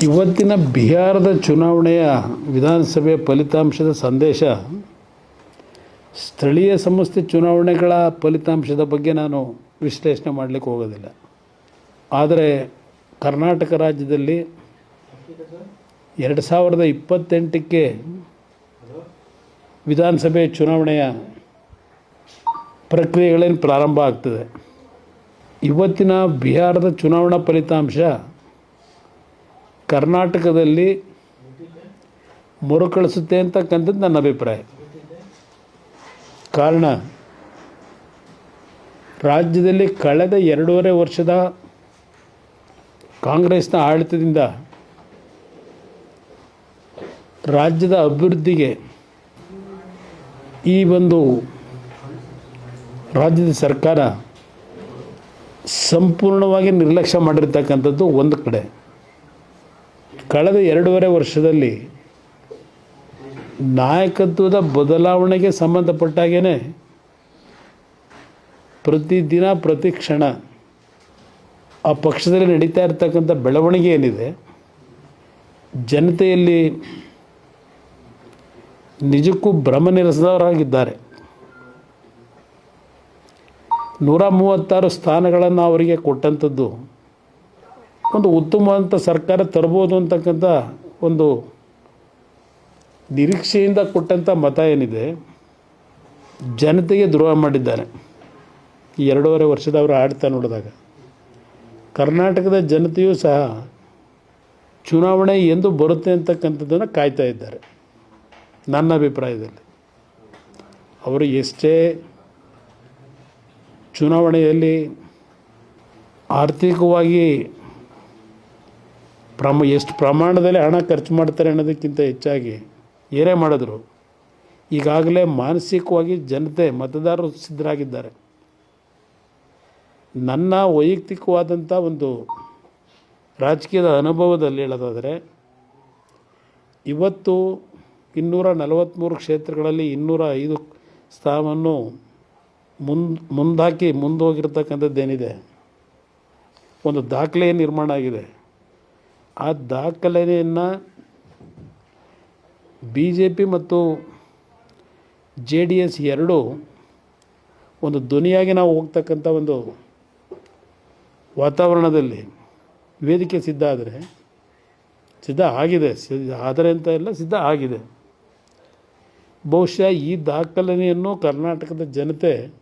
ಇವತ್ತಿನ ಬಿಹಾರದ ಚುನಾವಣೆಯ ವಿಧಾನಸಭೆ ಫಲಿತಾಂಶದ ಸಂದೇಶ, ಸ್ಥಳೀಯ ಸಂಸ್ಥೆ ಚುನಾವಣೆಗಳ ಫಲಿತಾಂಶದ ಬಗ್ಗೆ ನಾನು ವಿಶ್ಲೇಷಣೆ ಮಾಡಲಿಕ್ಕೆ ಹೋಗೋದಿಲ್ಲ. ಆದರೆ ಕರ್ನಾಟಕ ರಾಜ್ಯದಲ್ಲಿ ಎರಡು ಸಾವಿರದ ಇಪ್ಪತ್ತೆಂಟಕ್ಕೆ ವಿಧಾನಸಭೆ ಚುನಾವಣೆಯ ಪ್ರಕ್ರಿಯೆಗಳೇನು ಪ್ರಾರಂಭ ಆಗ್ತದೆ? ಇವತ್ತಿನ ಬಿಹಾರದ ಚುನಾವಣಾ ಫಲಿತಾಂಶ ಕರ್ನಾಟಕದಲ್ಲಿ ಮರುಕಳಿಸುತ್ತೆ ಅಂತಕ್ಕಂಥದ್ದು ನನ್ನ ಅಭಿಪ್ರಾಯ. ಕಾರಣ, ರಾಜ್ಯದಲ್ಲಿ ಕಳೆದ ಎರಡೂವರೆ ವರ್ಷದ ಕಾಂಗ್ರೆಸ್ನ ಆಡಳಿತದಿಂದ ರಾಜ್ಯದ ಅಭಿವೃದ್ಧಿಗೆ ಈ ಒಂದು ರಾಜ್ಯದ ಸರ್ಕಾರ ಸಂಪೂರ್ಣವಾಗಿ ನಿರ್ಲಕ್ಷ್ಯ ಮಾಡಿರ್ತಕ್ಕಂಥದ್ದು ಒಂದು ಕಡೆ. ಕಳೆದ ಎರಡೂವರೆ ವರ್ಷದಲ್ಲಿ ನಾಯಕತ್ವದ ಬದಲಾವಣೆಗೆ ಸಂಬಂಧಪಟ್ಟಾಗೇ ಪ್ರತಿದಿನ, ಪ್ರತಿ ಕ್ಷಣ ಆ ಪಕ್ಷದಲ್ಲಿ ನಡೀತಾ ಇರ್ತಕ್ಕಂಥ ಬೆಳವಣಿಗೆ ಏನಿದೆ, ಜನತೆಯಲ್ಲಿ ನಿಜಕ್ಕೂ ಭ್ರಮನಿರಸದವರಾಗಿದ್ದಾರೆ ನೂರ ಮೂವತ್ತಾರು ಸ್ಥಾನಗಳನ್ನು ಅವರಿಗೆ ಕೊಟ್ಟಂಥದ್ದು ಒಂದು ಉತ್ತಮವಾದಂಥ ಸರ್ಕಾರ ತರ್ಬೋದು ಅಂತಕ್ಕಂಥ ಒಂದು ನಿರೀಕ್ಷೆಯಿಂದ ಕೊಟ್ಟಂಥ ಮತ ಏನಿದೆ, ಜನತೆಗೆ ದ್ರೋಹ ಮಾಡಿದ್ದಾರೆ. ಈ ಎರಡೂವರೆ ವರ್ಷದ ಅವರು ಆಡ್ತಾ ನೋಡಿದಾಗ ಕರ್ನಾಟಕದ ಜನತೆಯೂ ಸಹ ಚುನಾವಣೆ ಎಂದು ಬರುತ್ತೆ ಅಂತಕ್ಕಂಥದ್ದನ್ನು ಕಾಯ್ತಾ ಇದ್ದಾರೆ, ನನ್ನ ಅಭಿಪ್ರಾಯದಲ್ಲಿ. ಅವರು ಎಷ್ಟೇ ಚುನಾವಣೆಯಲ್ಲಿ ಆರ್ಥಿಕವಾಗಿ ಪ್ರಮ, ಎಷ್ಟು ಪ್ರಮಾಣದಲ್ಲಿ ಹಣ ಖರ್ಚು ಮಾಡ್ತಾರೆ ಅನ್ನೋದಕ್ಕಿಂತ ಹೆಚ್ಚಾಗಿ ಏನೇ ಮಾಡಿದ್ರು, ಈಗಾಗಲೇ ಮಾನಸಿಕವಾಗಿ ಜನತೆ, ಮತದಾರರು ಸಿದ್ಧರಾಗಿದ್ದಾರೆ. ನನ್ನ ವೈಯಕ್ತಿಕವಾದಂಥ ಒಂದು ರಾಜಕೀಯದ ಅನುಭವದಲ್ಲಿ ಹೇಳೋದಾದರೆ, ಇವತ್ತು ಇನ್ನೂರ ನಲವತ್ತ್ಮೂರು ಕ್ಷೇತ್ರಗಳಲ್ಲಿ ಇನ್ನೂರ ಐದು ಸ್ಥಾನವನ್ನು ಮುಂದೆ ಮುಂದಾಕಿ ಮುಂದೋಗಿರ್ತಕ್ಕಂಥದ್ದೇನಿದೆ? ಒಂದು ದಾಖಲೆ ನಿರ್ಮಾಣ ಆಗಿದೆ. ಆ ದಾಖಲೆಯನ್ನು ಬಿ ಜೆ ಪಿ ಮತ್ತು ಜೆ ಡಿ ಎಸ್ ಎರಡೂ ಒಂದು ಧ್ವನಿಯಾಗಿ ನಾವು ಹೋಗ್ತಕ್ಕಂಥ ಒಂದು ವಾತಾವರಣದಲ್ಲಿ ವೇದಿಕೆ ಸಿದ್ಧ ಆದರೆ, ಸಿದ್ಧ ಆಗಿದೆ ಆದರೆ ಅಂತ ಇಲ್ಲ, ಸಿದ್ಧ ಆಗಿದೆ. ಬಹುಶಃ ಈ ದಾಖಲೆಯನ್ನು ಕರ್ನಾಟಕದ ಜನತೆ